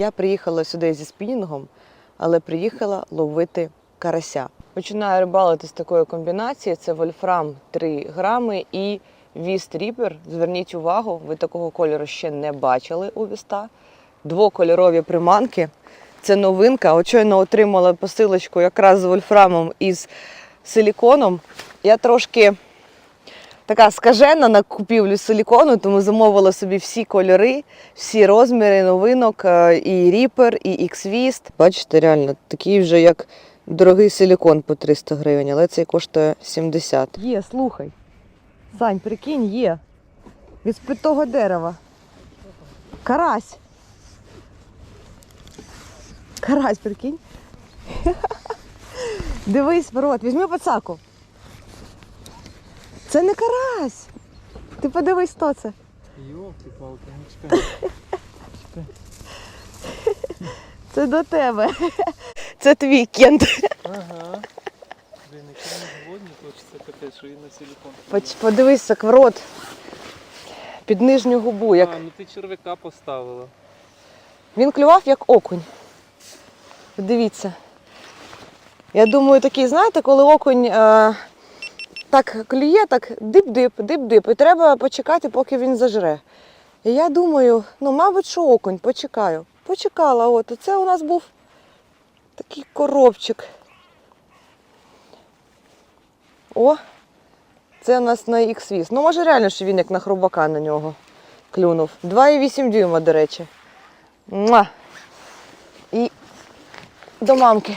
Я приїхала сюди зі спінінгом, але приїхала ловити карася. Починаю рибалити з такої комбінації: це вольфрам 3 грами і віст ріпер. Зверніть увагу, ви такого кольору ще не бачили у віста. Двокольорові приманки. Це новинка. От щойно отримала посилочку якраз з вольфрамом і з силіконом. Я трошки така скажена на купівлю силікону, тому замовила собі всі кольори, всі розміри новинок, е, і ріпер, і X-Vist. Бачите, реально такий вже як дорогий силікон по 300 гривень, але цей коштує 70. Є, слухай. Сань, прикинь, є. Від спитого дерева. Карась. Карась, прикинь. Дивись, рот, візьми пацаку. Це не карась. Ти подивись, хто це. Йолки-палки, ну чекай. Це до тебе. Це твій кент. Ага. Блін, якщо не згодні, хочеться капець, що і на силікон. Подивись, як в рот. Під нижню губу. Як... А, ну ти червяка поставила. Він клював як окунь. Дивіться. Я думаю, такий, знаєте, коли окунь е, так клює, так дип-дип, дип-дип, і треба почекати, поки він зажре. І я думаю, ну, мабуть, що окунь, почекаю. Почекала, от. Оце у нас був такий коробчик. О, це у нас на X-Віз. Ну, може, реально, що він як на хробака на нього клюнув. 2,8 дюйма, до речі. Муа! І до мамки.